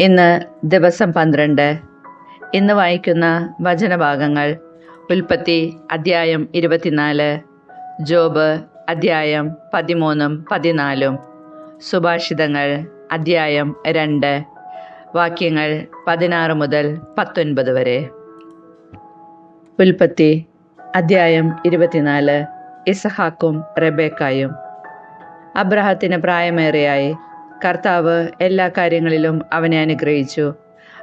ഇന്ന് ദിവസം പന്ത്രണ്ട്. ഇന്ന് വായിക്കുന്ന വചനഭാഗങ്ങൾ ഉൽപ്പത്തി അദ്ധ്യായം ഇരുപത്തിനാല് ജോബ് അദ്ധ്യായം പതിമൂന്നും പതിനാലും സുഭാഷിതങ്ങൾ അദ്ധ്യായം രണ്ട് വാക്യങ്ങൾ പതിനാറ് മുതൽ പത്തൊൻപത് വരെ. ഉൽപ്പത്തി അദ്ധ്യായം ഇരുപത്തിനാല് ഇസഹാക്കും റബേക്കായും. അബ്രഹത്തിന് പ്രായമേറെയായി കർത്താവ് എല്ലാ കാര്യങ്ങളിലും അവനെ അനുഗ്രഹിച്ചു.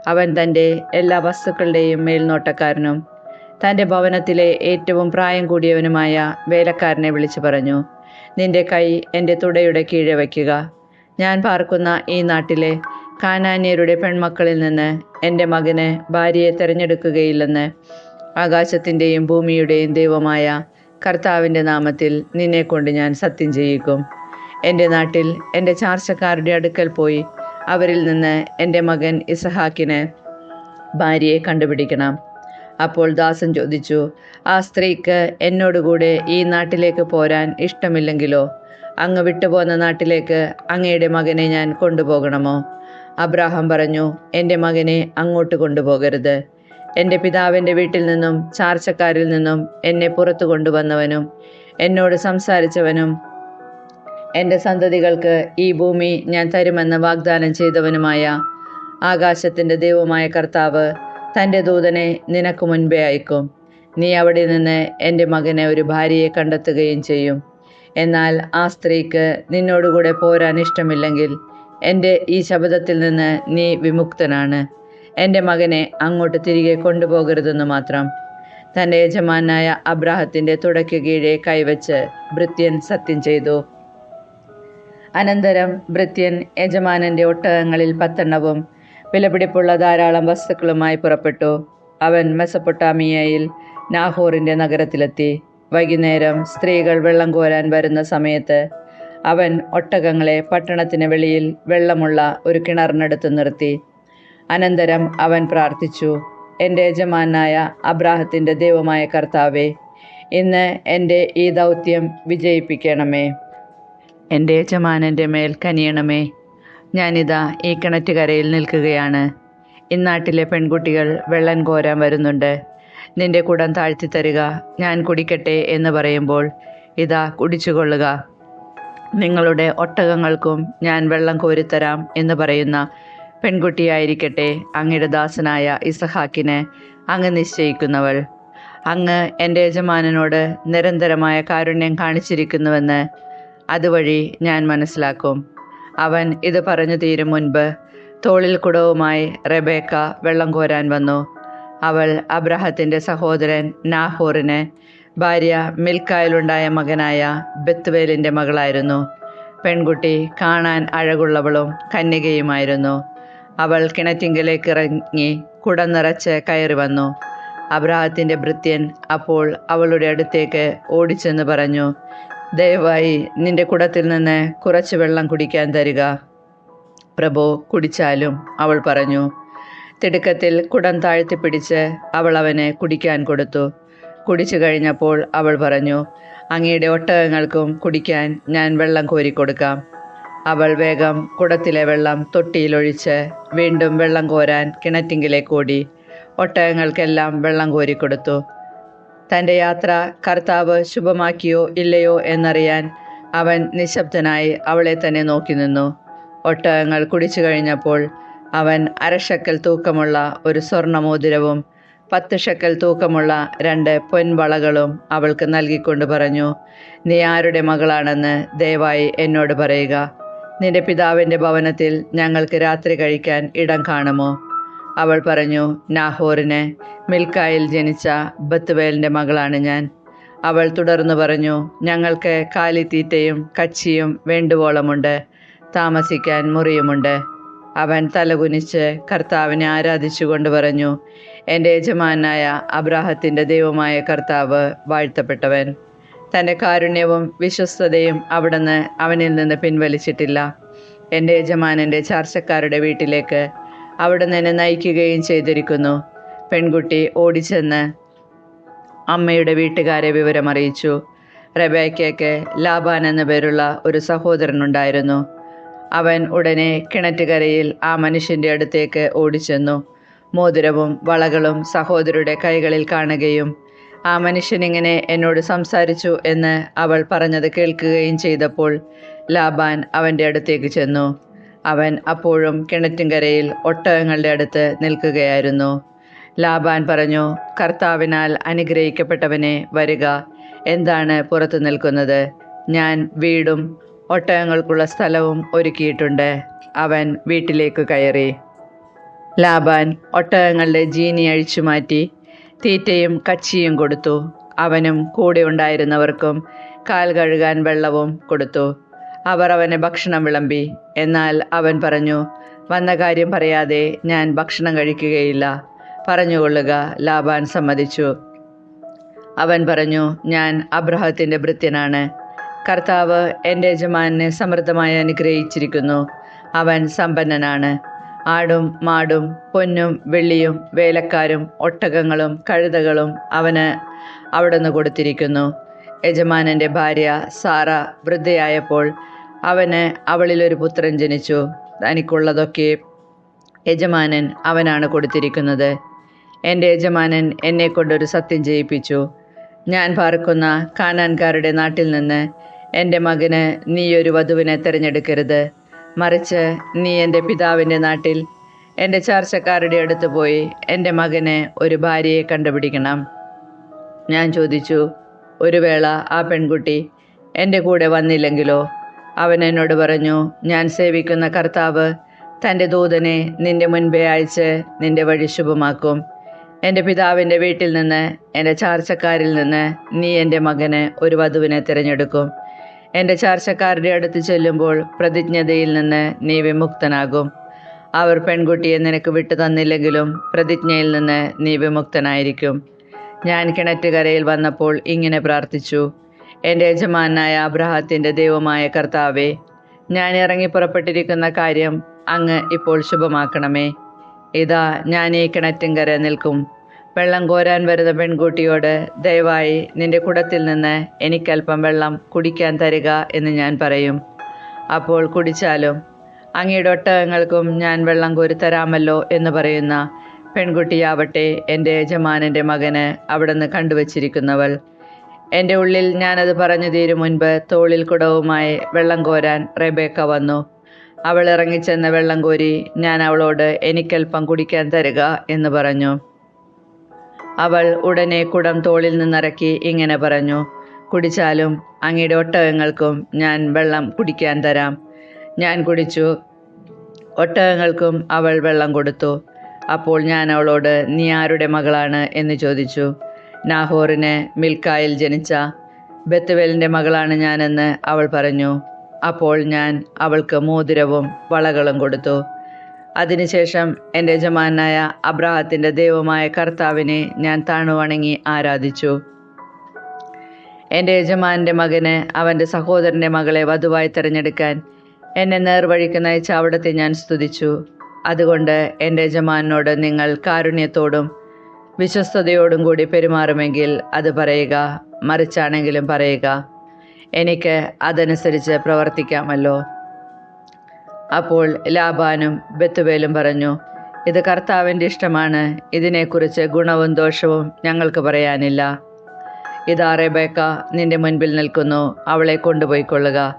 അവൻ തന്റെ എല്ലാ വസ്തുക്കളുടെയും മേൽനോട്ടക്കാരനും തന്റെ ഭവനത്തിലെ ഏറ്റവും പ്രായം കൂടിയവനുമായ വേലക്കാരനെ വിളിച്ചു പറഞ്ഞു നിന്റെ കൈ എന്റെ തുടയുടെ കീഴെ വയ്ക്കുക. ഞാൻ പാർക്കുന്ന ഈ നാട്ടിലെ കാനാന്യരുടെ പെൺമക്കളിൽ നിന്ന് എന്റെ മകന് ഭാര്യയെ തിരഞ്ഞെടുക്കുകയില്ലെന്ന് ആകാശത്തിന്റെയും ഭൂമിയുടെയും ദൈവമായ കർത്താവിന്റെ നാമത്തിൽ നിന്നെക്കൊണ്ട് ഞാൻ സത്യം ചെയ്യിക്കും. എന്റെ നാട്ടിൽ എന്റെ ചാർച്ചക്കാരുടെ അടുക്കൽ പോയി അവരിൽ നിന്ന് എന്റെ മകൻ ഇസഹാക്കിന് ഭാര്യയെ കണ്ടുപിടിക്കണം. അപ്പോൾ ദാസൻ ചോദിച്ചു ആ സ്ത്രീക്ക് എന്നോടുകൂടെ ഈ നാട്ടിലേക്ക് പോരാൻ ഇഷ്ടമില്ലെങ്കിലോ? അങ്ങ് വിട്ടുപോന്ന നാട്ടിലേക്ക് അങ്ങയുടെ മകനെ ഞാൻ കൊണ്ടുപോകണമോ? അബ്രാഹാം പറഞ്ഞു എന്റെ മകനെ അങ്ങോട്ട് കൊണ്ടുപോകരുത്. എന്റെ പിതാവിന്റെ വീട്ടിൽ നിന്നും ചാർച്ചക്കാരിൽ നിന്നും എന്നെ പുറത്തു കൊണ്ടുവന്നവനും എന്നോട് സംസാരിച്ചവനും എന്റെ സന്തതികൾക്ക് ഈ ഭൂമി ഞാൻ തരുമെന്ന് വാഗ്ദാനം ചെയ്തവനുമായ ആകാശത്തിന്റെ ദൈവമായ കർത്താവ് തന്റെ ദൂതനെ നിനക്ക് മുൻപേ അയക്കും. നീ അവിടെ നിന്ന് എന്റെ മകനെ ഒരു ഭാര്യയെ കണ്ടെത്തുകയും ചെയ്യും. എന്നാൽ ആ സ്ത്രീക്ക് നിന്നോടുകൂടെ പോരാൻ ഇഷ്ടമില്ലെങ്കിൽ എന്റെ ഈ ശബ്ദത്തിൽ നിന്ന് നീ വിമുക്തനാണ്. എന്റെ മകനെ അങ്ങോട്ട് തിരികെ കൊണ്ടുപോകരുതെന്ന് മാത്രം. തന്റെ യജമാനായ അബ്രാഹത്തിന്റെ തുടയ്ക്ക് കീഴെ കൈവച്ച് ഭൃത്യൻ സത്യം ചെയ്തു. അനന്തരം ഭൃത്യൻ യജമാനന്റെ ഒട്ടകങ്ങളിൽ പത്തെണ്ണവും വിലപിടിപ്പുള്ള ധാരാളം വസ്തുക്കളുമായി പുറപ്പെട്ടു. അവൻ മെസപ്പൊട്ടാമിയയിൽ നാഹോറിന്റെ നഗരത്തിലെത്തി. വൈകുന്നേരം സ്ത്രീകൾ വെള്ളം കോരാൻ വരുന്ന സമയത്ത് അവൻ ഒട്ടകങ്ങളെ പട്ടണത്തിന് വെളിയിൽ വെള്ളമുള്ള ഒരു കിണറിനടുത്ത് നിർത്തി. അനന്തരം അവൻ പ്രാർത്ഥിച്ചു എന്റെ യജമാനായ അബ്രാഹത്തിന്റെ ദൈവമായ കർത്താവേ ഇന്ന് എന്റെ ഈ ദൗത്യം വിജയിപ്പിക്കണമേ. എന്റെ യജമാനന്റെ മേൽ കനിയണമേ. ഞാനിതാ ഈ കിണറ്റുകരയിൽ നിൽക്കുകയാണ്. ഇന്നാട്ടിലെ പെൺകുട്ടികൾ വെള്ളം കോരാൻ വരുന്നുണ്ട്. നിന്റെ കുടം താഴ്ത്തി തരിക ഞാൻ കുടിക്കട്ടെ എന്ന് പറയുമ്പോൾ ഇതാ കുടിച്ചുകൊള്ളുക. നിങ്ങളുടെ ഒട്ടകങ്ങൾക്കും ഞാൻ വെള്ളം കോരിത്തരാം എന്ന് പറയുന്ന പെൺകുട്ടിയായിരിക്കട്ടെ അങ്ങയുടെ ദാസനായ ഇസഹാക്കിനെ അങ്ങ് നിശ്ചയിക്കുന്നവൾ. അങ്ങ് എന്റെ യജമാനനോട് നിരന്തരമായ കാരുണ്യം കാണിച്ചിരിക്കുന്നുവെന്ന് അതുവഴി ഞാൻ മനസ്സിലാക്കും. അവൻ ഇത് പറഞ്ഞു തീരും മുൻപ് തോളിൽ കുടവുമായി റെബേക്ക വെള്ളം കോരാൻ വന്നു. അവൾ അബ്രഹത്തിന്റെ സഹോദരൻ നാഹോറിന് ഭാര്യ മിൽക്കായിലുണ്ടായ മകനായ ബെത്വേലിന്റെ മകളായിരുന്നു. പെൺകുട്ടി കാണാൻ അഴകുള്ളവളും കന്യകയുമായിരുന്നു. അവൾ കിണറ്റിങ്കലേക്ക് ഇറങ്ങി കുടം നിറച്ച് കയറി വന്നു. അബ്രാഹത്തിന്റെ ഭൃത്യൻ അപ്പോൾ അവളുടെ അടുത്തേക്ക് ഓടിച്ചെന്ന് പറഞ്ഞു. ദയവായി നിന്റെ കുടത്തിൽ നിന്ന് കുറച്ച് വെള്ളം കുടിക്കാൻ തരിക. പ്രഭു കുടിച്ചാലും അവൾ പറഞ്ഞു തിടുക്കത്തിൽ കുടം താഴ്ത്തിപ്പിടിച്ച് അവൾ അവനെ കുടിക്കാൻ കൊടുത്തു. കുടിച്ചു കഴിഞ്ഞപ്പോൾ അവൾ പറഞ്ഞു അങ്ങയുടെ ഒട്ടകങ്ങൾക്കും കുടിക്കാൻ ഞാൻ വെള്ളം കോരിക്കൊടുക്കാം അവൾ വേഗം കുടത്തിലെ വെള്ളം തൊട്ടിയിലൊഴിച്ച് വീണ്ടും വെള്ളം കോരാൻ കിണറ്റിങ്കിലേക്ക് ഓടി. ഒട്ടകങ്ങൾക്കെല്ലാം വെള്ളം കോരിക്കൊടുത്തു തന്റെ യാത്ര കർത്താവ് ശുഭമാക്കിയോ ഇല്ലയോ എന്നറിയാൻ അവൻ നിശബ്ദനായി അവളെ തന്നെ നോക്കി നിന്നു. ഒട്ടകങ്ങൾ കുടിച്ചു കഴിഞ്ഞപ്പോൾ അവൻ അരശക്കൽ തൂക്കമുള്ള ഒരു സ്വർണമോതിരവും പത്ത് ഷക്കൽ തൂക്കമുള്ള രണ്ട് പൊൻവളകളും അവൾക്ക് നൽകിക്കൊണ്ട് പറഞ്ഞു നീ ആരുടെ മകളാണെന്ന് ദയവായി എന്നോട് പറയുക. നിന്റെ പിതാവിന്റെ ഭവനത്തിൽ ഞങ്ങൾക്ക് രാത്രി കഴിക്കാൻ ഇടം കാണുമോ? അവൾ പറഞ്ഞു നാഹോറിന് മിൽക്കായിൽ ജനിച്ച ബത്തുവേലിന്റെ മകളാണ് ഞാൻ. അവൾ തുടർന്ന് പറഞ്ഞു ഞങ്ങൾക്ക് കാലിത്തീറ്റയും കച്ചിയും വേണ്ടുവോളമുണ്ട് താമസിക്കാൻ മുറിയുമുണ്ട്. അവൻ തലകുനിച്ച് കർത്താവിനെ ആരാധിച്ചുകൊണ്ട് പറഞ്ഞു എന്റെ യജമാനായ അബ്രാഹത്തിന്റെ ദൈവമായ കർത്താവ് വാഴ്ത്തപ്പെട്ടവൻ. തന്റെ കാരുണ്യവും വിശ്വസ്തതയും അവിടുന്ന് അവനിൽ നിന്ന് പിൻവലിച്ചിട്ടില്ല. എന്റെ യജമാനന്റെ ചാർച്ചക്കാരുടെ വീട്ടിലേക്ക് അവിടുന്ന് എന്നെ നയിക്കുകയും ചെയ്തിരിക്കുന്നു. പെൺകുട്ടി ഓടിച്ചെന്ന് അമ്മയുടെ വീട്ടുകാരെ വിവരമറിയിച്ചു റബേക്കയ്ക്ക് ലാബാൻ എന്ന പേരുള്ള ഒരു സഹോദരനുണ്ടായിരുന്നു. അവൻ ഉടനെ കിണറ്റുകരയിൽ ആ മനുഷ്യന്റെ അടുത്തേക്ക് ഓടിച്ചെന്നു. മോതിരവും വളകളും സഹോദരുടെ കൈകളിൽ കാണുകയും ആ മനുഷ്യൻ മനുഷ്യനിങ്ങനെ എന്നോട് സംസാരിച്ചു എന്ന് അവൾ പറഞ്ഞത് കേൾക്കുകയും ചെയ്തപ്പോൾ ലാബാൻ അവന്റെ അടുത്തേക്ക് ചെന്നു. അവൻ അപ്പോഴും കിണറ്റിൻകരയിൽ ഒട്ടകങ്ങളുടെ അടുത്ത് നിൽക്കുകയായിരുന്നു. ലാബാൻ പറഞ്ഞു കർത്താവിനാൽ അനുഗ്രഹിക്കപ്പെട്ടവനെ വരിക. എന്താണ് പുറത്തു നിൽക്കുന്നത്? ഞാൻ വീടും ഒട്ടകങ്ങൾക്കുള്ള സ്ഥലവും ഒരുക്കിയിട്ടുണ്ട്. അവൻ വീട്ടിലേക്ക് കയറി. ലാബാൻ ഒട്ടകങ്ങളുടെ ജീനി അഴിച്ചു മാറ്റി തീറ്റയും കച്ചിയും കൊടുത്തു. അവനും കൂടെ ഉണ്ടായിരുന്നവർക്കും കാൽ കഴുകാൻ വെള്ളവും കൊടുത്തു. അവർ അവന് ഭക്ഷണം വിളമ്പി. എന്നാൽ അവൻ പറഞ്ഞു വന്ന കാര്യം പറയാതെ ഞാൻ ഭക്ഷണം കഴിക്കുകയില്ല. പറഞ്ഞുകൊള്ളുക ലാബാൻ സമ്മതിച്ചു. അവൻ പറഞ്ഞു ഞാൻ അബ്രഹത്തിന്റെ ഭൃത്യനാണ്. കർത്താവ് എന്റെ യജമാനെ സമൃദ്ധമായി അനുഗ്രഹിച്ചിരിക്കുന്നു. അവൻ സമ്പന്നനാണ്. ആടും മാടും പൊന്നും വെള്ളിയും വേലക്കാരും ഒട്ടകങ്ങളും കഴുതകളും അവന് അവിടുന്ന് കൊടുത്തിരിക്കുന്നു. യജമാനന്റെ ഭാര്യ സാറ വൃദ്ധയായപ്പോൾ അവന് അവളിലൊരു പുത്രൻ ജനിച്ചു. തനിക്കുള്ളതൊക്കെ യജമാനൻ അവനാണ് കൊടുത്തിരിക്കുന്നത്. എന്റെ യജമാനൻ എന്നെ കൊണ്ടൊരു സത്യം ചെയ്യിപ്പിച്ചു. ഞാൻ പാർക്കുന്ന കാനാൻകാരുടെ നാട്ടിൽ നിന്ന് എന്റെ മകന് നീ ഒരു വധുവിനെ തിരഞ്ഞെടുക്കരുത്. മറിച്ച് നീ എന്റെ പിതാവിന്റെ നാട്ടിൽ എന്റെ ചാർച്ചക്കാരുടെ അടുത്ത് പോയി എന്റെ മകന് ഒരു ഭാര്യയെ കണ്ടുപിടിക്കണം. ഞാൻ ചോദിച്ചു ഒരു വേള ആ പെൺകുട്ടി എന്റെ കൂടെ വന്നില്ലെങ്കിലോ? അവൻ എന്നോട് പറഞ്ഞു ഞാൻ സേവിക്കുന്ന കർത്താവ് തന്റെ ദൂതനെ നിന്റെ മുൻപേ അയച്ച് നിന്റെ വഴി ശുഭമാക്കും. എന്റെ പിതാവിന്റെ വീട്ടിൽ നിന്ന് എന്റെ ചാർച്ചക്കാരിൽ നിന്ന് നീ എന്റെ മകന് ഒരു വധുവിനെ തിരഞ്ഞെടുക്കും. എന്റെ ചാർച്ചക്കാരുടെ അടുത്ത് ചെല്ലുമ്പോൾ പ്രതിജ്ഞതയിൽ നിന്ന് നീ വിമുക്തനാകും. അവർ പെൺകുട്ടിയെ നിനക്ക് വിട്ടു തന്നില്ലെങ്കിലും പ്രതിജ്ഞയിൽ നിന്ന് നീ വിമുക്തനായിരിക്കും. ഞാൻ കിണറ്റുകരയിൽ വന്നപ്പോൾ ഇങ്ങനെ പ്രാർത്ഥിച്ചു എന്റെ യജമാനായ അബ്രഹത്തിന്റെ ദൈവമായ കർത്താവെ ഞാൻ ഇറങ്ങി പുറപ്പെട്ടിരിക്കുന്ന കാര്യം അങ്ങ് ഇപ്പോൾ ശുഭമാക്കണമേ. ഇതാ ഞാൻ ഈ കിണറ്റിൻകര നിൽക്കും. വെള്ളം കോരാൻ വരുന്ന പെൺകുട്ടിയോട് ദയവായി നിന്റെ കുടത്തിൽ നിന്ന് എനിക്കല്പം വെള്ളം കുടിക്കാൻ തരിക എന്ന് ഞാൻ പറയും. അപ്പോൾ കുടിച്ചാലും അങ്ങയുടെ ഒട്ടകങ്ങൾക്കും ഞാൻ വെള്ളം കോരി തരാമല്ലോ എന്ന് പറയുന്ന പെൺകുട്ടിയാവട്ടെ എന്റെ യജമാനന്റെ മകന് അവിടുന്ന് കണ്ടുവച്ചിരിക്കുന്നവൾ. എന്റെ ഉള്ളിൽ ഞാനത് പറഞ്ഞു തീരും മുൻപ് തോളിൽ കുടവുമായി വെള്ളം കോരാൻ റെബേക്ക വന്നു. അവൾ ഇറങ്ങിച്ചെന്ന വെള്ളം കോരി ഞാൻ അവളോട് എനിക്കൽപ്പം കുടിക്കാൻ തരിക എന്ന് പറഞ്ഞു. അവൾ ഉടനെ കുടം തോളിൽ നിന്നിറക്കി ഇങ്ങനെ പറഞ്ഞു കുടിച്ചാലും അങ്ങയുടെ ഒട്ടകങ്ങൾക്കും ഞാൻ വെള്ളം കുടിക്കാൻ തരാം. ഞാൻ കുടിച്ചു. ഒട്ടകങ്ങൾക്കും അവൾ വെള്ളം കൊടുത്തു. അപ്പോൾ ഞാൻ അവളോട് നീ ആരുടെ മകളാണ്? എന്ന് ചോദിച്ചു. നാഹോറിന് മിൽക്കായിൽ ജനിച്ച ബത്തുവേലിന്റെ മകളാണ് ഞാനെന്ന് അവൾ പറഞ്ഞു. അപ്പോൾ ഞാൻ അവൾക്ക് മോതിരവും വളകളും കൊടുത്തു. അതിനുശേഷം എന്റെ യജമാനായ അബ്രാഹത്തിന്റെ ദൈവമായ കർത്താവിനെ ഞാൻ താണുവണങ്ങി ആരാധിച്ചു. എന്റെ യജമാന്റെ മകന് അവന്റെ സഹോദരന്റെ മകളെ വധുവായി തിരഞ്ഞെടുക്കാൻ എന്നെ നേർവഴിക്ക് നയിച്ച അവിടത്തെ ഞാൻ സ്തുതിച്ചു. അതുകൊണ്ട് എന്റെ യജമാനോട് നിങ്ങൾ കാരുണ്യത്തോടും വിശ്വസ്തയോടും കൂടി പെരുമാറുമെങ്കിൽ അത് പറയുക മറിച്ചാണെങ്കിലും പറയുക. എനിക്ക് അതനുസരിച്ച് പ്രവർത്തിക്കാമല്ലോ. അപ്പോൾ ലാബാനും ബത്തുവേലും പറഞ്ഞു ഇത് കർത്താവിന്റെ ഇഷ്ടമാണ്. ഇതിനെക്കുറിച്ച് ഗുണവും ദോഷവും ഞങ്ങൾക്ക് പറയാനില്ല. ഇതാ റെബേക്ക നിന്റെ മുൻപിൽ നിൽക്കുന്നു. അവളെ കൊണ്ടുപോയിക്കൊള്ളുക.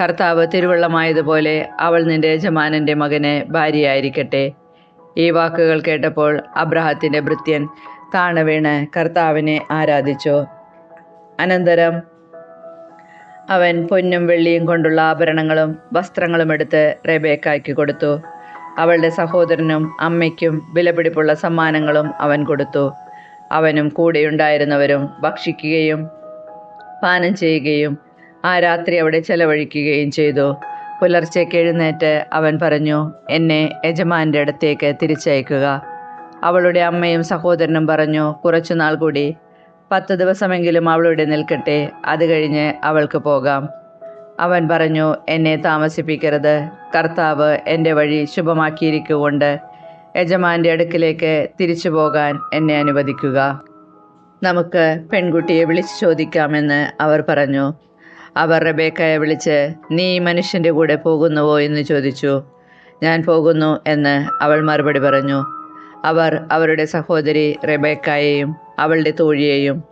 കർത്താവ് തിരുവള്ളമായതുപോലെ അവൾ നിന്റെ യജമാനന്റെ മകനെ ഭാര്യയായിരിക്കട്ടെ. ഈ വാക്കുകൾ കേട്ടപ്പോൾ അബ്രഹത്തിന്റെ ഭൃത്യൻ താണവീണ് കർത്താവിനെ ആരാധിച്ചു. അനന്തരം അവൻ പൊന്നും വെള്ളിയും കൊണ്ടുള്ള ആഭരണങ്ങളും വസ്ത്രങ്ങളും എടുത്ത് റെബേക്കായ്ക്ക് കൊടുത്തു. അവളുടെ സഹോദരനും അമ്മയ്ക്കും വിലപിടിപ്പുള്ള സമ്മാനങ്ങളും അവൻ കൊടുത്തു. അവനും കൂടെയുണ്ടായിരുന്നവരും ഭക്ഷിക്കുകയും പാനം ചെയ്യുകയും ആ രാത്രി അവിടെ ചെലവഴിക്കുകയും ചെയ്തു. പുലർച്ചയ്ക്ക് എഴുന്നേറ്റ് അവൻ പറഞ്ഞു എന്നെ യജമാന്റെ അടുത്തേക്ക് തിരിച്ചയക്കുക. അവളുടെ അമ്മയും സഹോദരനും പറഞ്ഞു കുറച്ചുനാൾ കൂടി പത്ത് ദിവസമെങ്കിലും അവളുടെ നിൽക്കട്ടെ അത് കഴിഞ്ഞ് അവൾക്ക് പോകാം. അവൻ പറഞ്ഞു എന്നെ താമസിപ്പിക്കരുത്. കർത്താവ് എന്റെ വഴി ശുഭമാക്കിയിരിക്കുകൊണ്ട് യജമാന്റെ അടുക്കിലേക്ക് തിരിച്ചു പോകാൻ എന്നെ അനുവദിക്കുക. നമുക്ക് പെൺകുട്ടിയെ വിളിച്ചു ചോദിക്കാമെന്ന് അവർ പറഞ്ഞു അവർ റബേക്കയെ വിളിച്ച് നീ മനുഷ്യന്റെ കൂടെ പോകുന്നുവോ? എന്ന് ചോദിച്ചു. ഞാൻ പോകുന്നു എന്ന് അവൾ മറുപടി പറഞ്ഞു. അവർ അവരുടെ സഹോദരി റബേക്കായെയും അവളുടെ തോഴിയെയും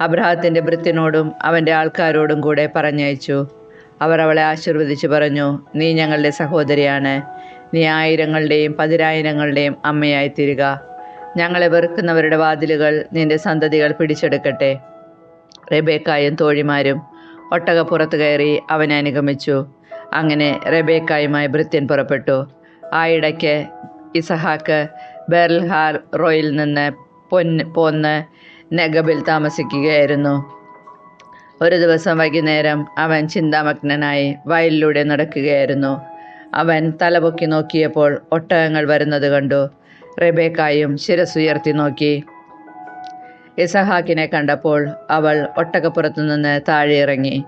അബ്രഹത്തിന്റെ ഭൃത്യനോടും അവന്റെ ആൾക്കാരോടും കൂടെ പറഞ്ഞയച്ചു. അവർ അവളെ ആശീർവദിച്ചു പറഞ്ഞു നീ ഞങ്ങളുടെ സഹോദരിയാണ്. നീ ആയിരങ്ങളുടെയും പതിനായിരങ്ങളുടെയും അമ്മയായി തീരുക ഞങ്ങളെ വെറുക്കുന്നവരുടെ വാതിലുകൾ നിന്റെ സന്തതികൾ പിടിച്ചെടുക്കട്ടെ റെബേക്കായും തോഴിമാരും ഒട്ടകപ്പുറത്ത് കയറി അവനെ അനുഗമിച്ചു. അങ്ങനെ റെബേക്കായുമായി ഭൃത്യൻ പുറപ്പെട്ടു. ആ ഇടയ്ക്ക് ഇസഹാക്ക് ബെർൽഹാർ റോയിൽ നിന്ന് പൊന്ന് പോന്ന് നെഗബിൽ താമസിക്കുകയായിരുന്നു. ഒരു ദിവസം വൈകുന്നേരം അവൻ ചിന്താമഗ്നനായി വയലിലൂടെ നടക്കുകയായിരുന്നു. അവൻ തലപൊക്കി നോക്കിയപ്പോൾ ഒട്ടകങ്ങൾ വരുന്നത് കണ്ടു. റെബേക്കായും ശിരസുയർത്തി നോക്കി. ഇസഹാക്കിനെ കണ്ടപ്പോൾ അവൾ ഒട്ടകപ്പുറത്തു നിന്ന് താഴെ ഇറങ്ങി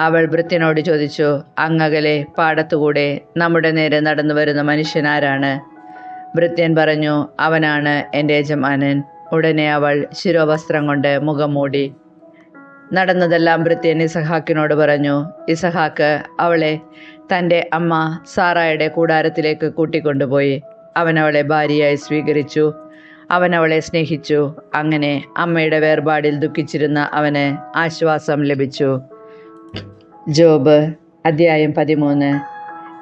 അവൾ ഭൃത്യനോട് ചോദിച്ചു അങ്ങകലെ പാടത്തുകൂടെ നമ്മുടെ നേരെ നടന്നു വരുന്ന മനുഷ്യനാരാണ് വൃത്യൻ പറഞ്ഞു അവനാണ് എന്റെ യജമാനൻ. ഉടനെ അവൾ ശിരോവസ്ത്രം കൊണ്ട് മുഖം മൂടി. നടന്നതെല്ലാം വൃത്യൻ ഇസഹാക്കിനോട് പറഞ്ഞു ഇസഹാക്ക് അവളെ തന്റെ അമ്മ സാറായുടെ കൂടാരത്തിലേക്ക് കൂട്ടിക്കൊണ്ടുപോയി. അവൻ അവളെ ഭാര്യയായി സ്വീകരിച്ചു. അവൻ അവളെ സ്നേഹിച്ചു. അങ്ങനെ അമ്മയുടെ വേർപാടിൽ ദുഃഖിച്ചിരുന്ന അവന് ആശ്വാസം ലഭിച്ചു. ജോബ് അധ്യായം പതിമൂന്ന്.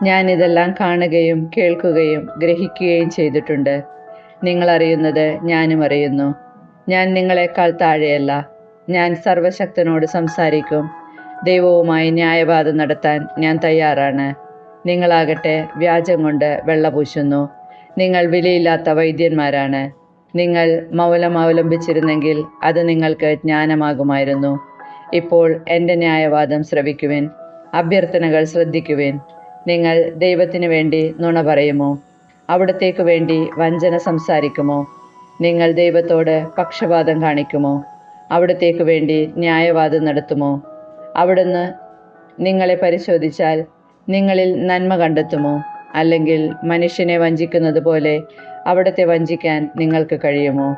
ഞാൻ ഇതെല്ലാം കാണുകയും കേൾക്കുകയും ഗ്രഹിക്കുകയും ചെയ്തിട്ടുണ്ട്. നിങ്ങൾ അറിയുന്നത് ഞാനും അറിയുന്നു. ഞാൻ നിങ്ങളെക്കാൾ താഴെയല്ല. ഞാൻ സർവശക്തനോട് സംസാരിക്കും. ദൈവവുമായി ന്യായവാദം നടത്താൻ ഞാൻ തയ്യാറാണ്. നിങ്ങളാകട്ടെ വ്യാജം കൊണ്ട് വെള്ളപൂശുന്നു നിങ്ങൾ വിലയില്ലാത്ത വൈദ്യന്മാരാണ്. നിങ്ങൾ മൗലം അവലംബിച്ചിരുന്നെങ്കിൽ അത് നിങ്ങൾക്ക് ജ്ഞാനമാകുമായിരുന്നു. ഇപ്പോൾ എന്റെ ന്യായവാദം ശ്രവിക്കുവിൻ അഭ്യർത്ഥനകൾ ശ്രദ്ധിക്കുവിൻ. നിങ്ങൾ ദൈവത്തിന് വേണ്ടി നുണ പറയുമോ? അവിടത്തേക്ക് വേണ്ടി വഞ്ചന സംസാരിക്കുമോ? നിങ്ങൾ ദൈവത്തോട് പക്ഷപാതം കാണിക്കുമോ? അവിടത്തേക്ക് വേണ്ടി ന്യായവാദം നടത്തുമോ? അവിടുന്ന് നിങ്ങളെ പരിശോധിച്ചാൽ നിങ്ങളിൽ നന്മ കണ്ടെത്തുമോ? അല്ലെങ്കിൽ മനുഷ്യനെ വഞ്ചിക്കുന്നത് പോലെ അവിടത്തെ വഞ്ചിക്കാൻ നിങ്ങൾക്ക് കഴിയുമോ?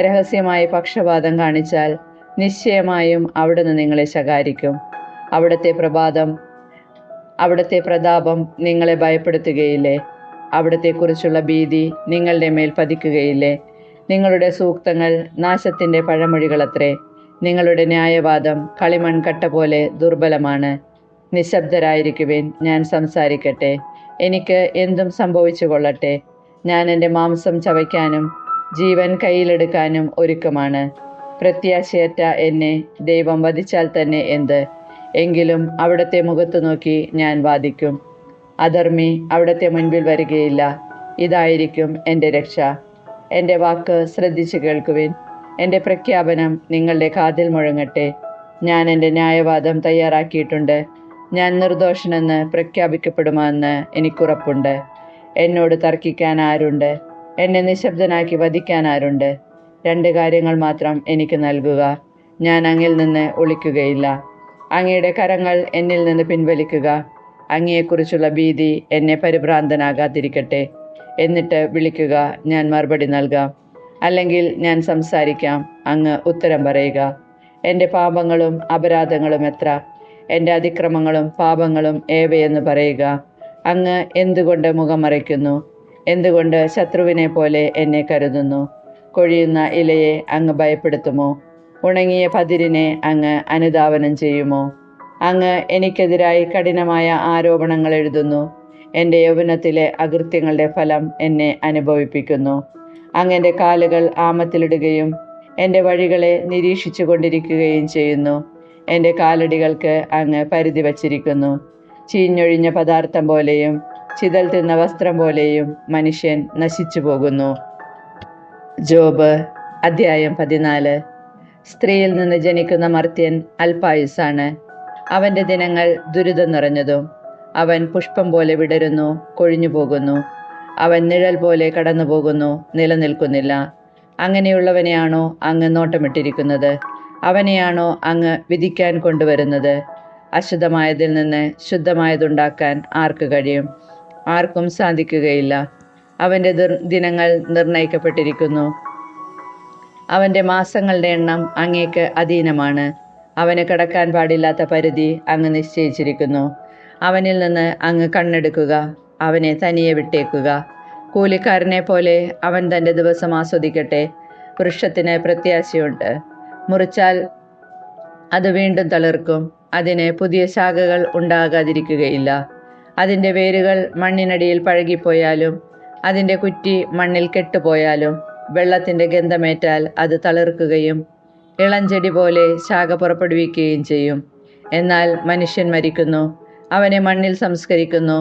രഹസ്യമായി പക്ഷപാതം കാണിച്ചാൽ നിശ്ചയമായും അവിടുന്ന് നിങ്ങളെ ശകാരിക്കും. അവിടുത്തെ പ്രഭാതം അവിടുത്തെ പ്രതാപം നിങ്ങളെ ഭയപ്പെടുത്തുകയില്ലേ? അവിടത്തെക്കുറിച്ചുള്ള ഭീതി നിങ്ങളുടെ മേൽ പതിക്കുകയില്ലേ? നിങ്ങളുടെ സൂക്തങ്ങൾ നാശത്തിന്റെ പഴമൊഴികളത്രേ. നിങ്ങളുടെ ന്യായവാദം കളിമൺകട്ട പോലെ ദുർബലമാണ്. നിശബ്ദരായിരിക്കുവിൻ ഞാൻ സംസാരിക്കട്ടെ. എനിക്ക് എന്തും സംഭവിച്ചു കൊള്ളട്ടെ ഞാൻ എന്റെ മാംസം ചവയ്ക്കാനും ജീവൻ കയ്യിലെടുക്കാനും ഒരുക്കമാണ്. പ്രത്യാശയറ്റ എന്നെ ദൈവം വധിച്ചാൽ തന്നെ എന്ത്? എങ്കിലും അവിടത്തെ മുഖത്ത് നോക്കി ഞാൻ വാദിക്കും. അധർമ്മി അവിടത്തെ മുൻപിൽ വരികയില്ല. ഇതായിരിക്കും എന്റെ രക്ഷ. എന്റെ വാക്ക് ശ്രദ്ധിച്ചു കേൾക്കുവിൻ. എന്റെ പ്രഖ്യാപനം നിങ്ങളുടെ കാതിൽ മുഴങ്ങട്ടെ. ഞാൻ എന്റെ ന്യായവാദം തയ്യാറാക്കിയിട്ടുണ്ട്. ഞാൻ നിർദോഷനെന്ന് പ്രഖ്യാപിക്കപ്പെടുമെന്ന് എനിക്കുറപ്പുണ്ട്. എന്നോട് തർക്കിക്കാൻ ആരുണ്ട്? എന്നെ നിശബ്ദനാക്കി വധിക്കാൻ ആരുണ്ട്? രണ്ട് കാര്യങ്ങൾ മാത്രം എനിക്ക് നൽകുക. ഞാൻ അങ്ങിൽ നിന്ന് ഒളിക്കുകയില്ല. അങ്ങയുടെ കരങ്ങൾ എന്നിൽ നിന്ന് പിൻവലിക്കുക. അങ്ങയെക്കുറിച്ചുള്ള ഭീതി എന്നെ പരിഭ്രാന്തനാകാതിരിക്കട്ടെ. എന്നിട്ട് വിളിക്കുക ഞാൻ മറുപടി നൽകാം. അല്ലെങ്കിൽ ഞാൻ സംസാരിക്കാം അങ്ങ് ഉത്തരം പറയുക. എന്റെ പാപങ്ങളും അപരാധങ്ങളും എത്ര? എന്റെ അതിക്രമങ്ങളും പാപങ്ങളും ഏവയെന്ന് പറയുക. അങ്ങ് എന്തുകൊണ്ട് മുഖം മറയ്ക്കുന്നു? എന്തുകൊണ്ട് ശത്രുവിനെ പോലെ എന്നെ കരുതുന്നു? കൊഴിയുന്ന ഇലയെ അങ്ങ് ഭയപ്പെടുത്തുമോ? ഉണങ്ങിയ പതിരിനെ അങ്ങ് അനുധാവനം ചെയ്യുമോ? അങ്ങ് എനിക്കെതിരായി കഠിനമായ ആരോപണങ്ങൾ എഴുതുന്നു. എന്റെ യൗവനത്തിലെ അകൃത്യങ്ങളുടെ ഫലം എന്നെ അനുഭവിപ്പിക്കുന്നു. അങ്ങ് എന്റെ കാലുകൾ ആമത്തിലിടുകയും എന്റെ വഴികളെ നിരീക്ഷിച്ചു കൊണ്ടിരിക്കുകയും ചെയ്യുന്നു. എന്റെ കാലടികൾക്ക് അങ്ങ് പരിധി വച്ചിരിക്കുന്നു. ചീഞ്ഞൊഴിഞ്ഞ പദാർത്ഥം പോലെയും ചിതൽ തിന്ന വസ്ത്രം പോലെയും മനുഷ്യൻ നശിച്ചു പോകുന്നു. ജോബ് അധ്യായം പതിനാല്. സ്ത്രീയിൽ നിന്ന് ജനിക്കുന്ന മർത്യൻ അൽപായുസാണ്. അവന്റെ ദിനങ്ങൾ ദുരിതം നിറഞ്ഞതും അവൻ പുഷ്പം പോലെ വിടരുന്നു കൊഴിഞ്ഞു പോകുന്നു. അവൻ നിഴൽ പോലെ കടന്നു പോകുന്നു നിലനിൽക്കുന്നില്ല. അങ്ങനെയുള്ളവനെയാണോ അങ്ങ് നോട്ടമിട്ടിരിക്കുന്നത്? അവനെയാണോ അങ്ങ് വിധിക്കാൻ കൊണ്ടുവരുന്നത്? അശുദ്ധമായതിൽ നിന്ന് ശുദ്ധമായതുണ്ടാക്കാൻ ആർക്ക് കഴിയും? ആർക്കും സാധിക്കുകയില്ല. അവന്റെ ദിനങ്ങൾ നിർണയിക്കപ്പെട്ടിരിക്കുന്നു. അവന്റെ മാസങ്ങളുടെ എണ്ണം അങ്ങേക്ക് അധീനമാണ്. അവന് കടക്കാൻ പാടില്ലാത്ത പരിധി അങ്ങ് നിശ്ചയിച്ചിരിക്കുന്നു. അവനിൽ നിന്ന് അങ്ങ് കണ്ണെടുക്കുക അവനെ തനിയെ വിട്ടേക്കുക. കൂലിക്കാരനെ പോലെ അവൻ തന്റെ ദിവസം ആസ്വദിക്കട്ടെ. വൃക്ഷത്തിന് പ്രത്യാശയുണ്ട്. മുറിച്ചാൽ അത് വീണ്ടും തളിർക്കും. അതിന് പുതിയ ശാഖകൾ ഉണ്ടാകാതിരിക്കുകയില്ല. അതിന്റെ വേരുകൾ മണ്ണിനടിയിൽ പഴകിപ്പോയാലും അതിന്റെ കുറ്റി മണ്ണിൽ കെട്ടുപോയാലും വെള്ളത്തിന്റെ ഗന്ധമേറ്റാൽ അത് തളിർക്കുകയും ഇളഞ്ചെടി പോലെ ശാഖ പുറപ്പെടുവിക്കുകയും ചെയ്യും. എന്നാൽ മനുഷ്യൻ മരിക്കുന്നു അവനെ മണ്ണിൽ സംസ്കരിക്കുന്നു.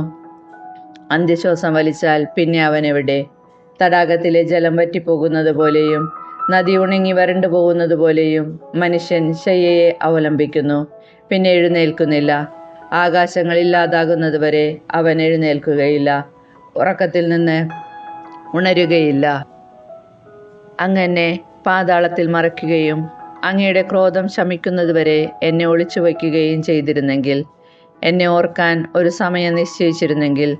അന്ത്യശ്വാസം വലിച്ചാൽ പിന്നെ അവനെവിടെ? തടാകത്തിലെ ജലം വറ്റിപ്പോകുന്നത് പോലെയും നദി ഉണങ്ങി വരണ്ടു പോകുന്നത് പോലെയും മനുഷ്യൻ ശയ്യയെ അവലംബിക്കുന്നു. പിന്നെ എഴുന്നേൽക്കുന്നില്ല. ആകാശങ്ങൾ ഇല്ലാതാകുന്നത് വരെ അവൻ എഴുന്നേൽക്കുകയില്ല. ഉറക്കത്തിൽ നിന്ന് ഉണരുകയില്ല. അങ്ങനെ പാതാളത്തിൽ മറയ്ക്കുകയും അങ്ങയുടെ ക്രോധം ശമിക്കുന്നതുവരെ എന്നെ ഒളിച്ചു വയ്ക്കുകയും ചെയ്തിരുന്നെങ്കിൽ എന്നെ ഓർക്കാൻ ഒരു സമയം നിശ്ചയിച്ചിരുന്നെങ്കിൽ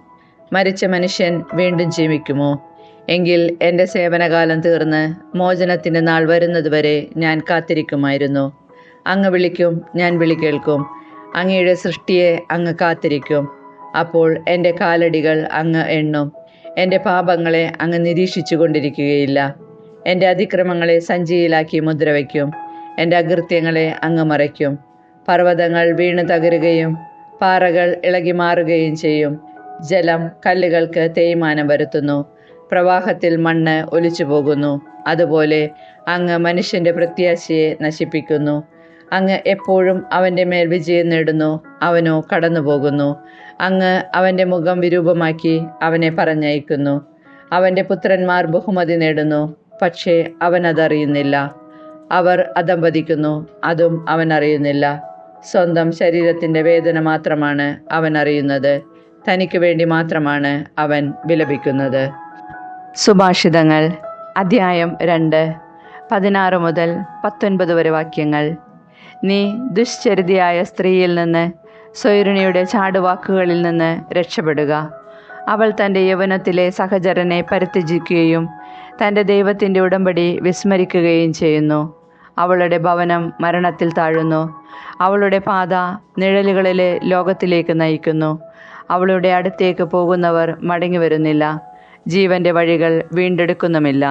മരിച്ച മനുഷ്യൻ വീണ്ടും ജീവിക്കുമോ? എങ്കിൽ എന്റെ സേവനകാലം തീർന്ന് മോചനത്തിന്റെ നാൾ വരുന്നതുവരെ ഞാൻ കാത്തിരിക്കുമായിരുന്നു. അങ്ങ് വിളിക്കും ഞാൻ വിളി കേൾക്കും. അങ്ങയുടെ സൃഷ്ടിയെ അങ്ങ് കാത്തിരിക്കും. അപ്പോൾ എന്റെ കാലടികൾ അങ്ങ് എണ്ണും. എന്റെ പാപങ്ങളെ അങ്ങ് നിരീക്ഷിച്ചു കൊണ്ടിരിക്കുകയില്ല എന്റെ അതിക്രമങ്ങളെ സഞ്ചിയിലാക്കി മുദ്ര മുദ്രവയ്ക്കും. എന്റെ അകൃത്യങ്ങളെ അങ്ങ് മറയ്ക്കും. പർവതങ്ങൾ വീണു തകരുകയും പാറകൾ ഇളകി മാറുകയും ചെയ്യും. ജലം കല്ലുകൾക്ക് തേയ്മാനം വരുത്തുന്നു. പ്രവാഹത്തിൽ മണ്ണ് ഒലിച്ചു പോകുന്നു അതുപോലെ അങ്ങ് മനുഷ്യന്റെ പ്രത്യാശയെ നശിപ്പിക്കുന്നു. അങ്ങ് എപ്പോഴും അവന്റെ മേൽ വിജയം നേടുന്നു അവനോ കടന്നുപോകുന്നു. അങ്ങ് അവന്റെ മുഖം വിരൂപമാക്കി അവനെ പറഞ്ഞയക്കുന്നു. അവന്റെ പുത്രന്മാർ ബഹുമതി നേടുന്നു പക്ഷേ അവൻ അതറിയുന്നില്ല. അവർ അധംപതിക്കുന്നു അതും അവൻ അറിയുന്നില്ല. സ്വന്തം ശരീരത്തിന്റെ വേദന മാത്രമാണ് അവൻ അറിയുന്നത് തനിക്ക് വേണ്ടി മാത്രമാണ് അവൻ വിലപിക്കുന്നത്. സുഭാഷിതങ്ങൾ അധ്യായം രണ്ട് പതിനാറ് മുതൽ പത്തൊൻപത് വരെ വാക്യങ്ങൾ. നീ ദുശ്ചരിതയായ സ്ത്രീയിൽ നിന്ന് സ്വൈരുണിയുടെ ചാടുവാക്കുകളിൽ നിന്ന് രക്ഷപ്പെടുക. അവൾ തന്റെ യൗവനത്തിലെ സഹചരനെ പരിത്യജിക്കുകയും തന്റെ ദൈവത്തിന്റെ ഉടമ്പടി വിസ്മരിക്കുകയും ചെയ്യുന്നു. അവളുടെ ഭവനം മരണത്തിൽ താഴുന്നു. അവളുടെ പാത നിഴലുകളിലെ ലോകത്തിലേക്ക് നയിക്കുന്നു. അവളുടെ അടുത്തേക്ക് പോകുന്നവർ മടങ്ങി വരുന്നില്ല ജീവന്റെ വഴികൾ വീണ്ടെടുക്കുന്നുമില്ല.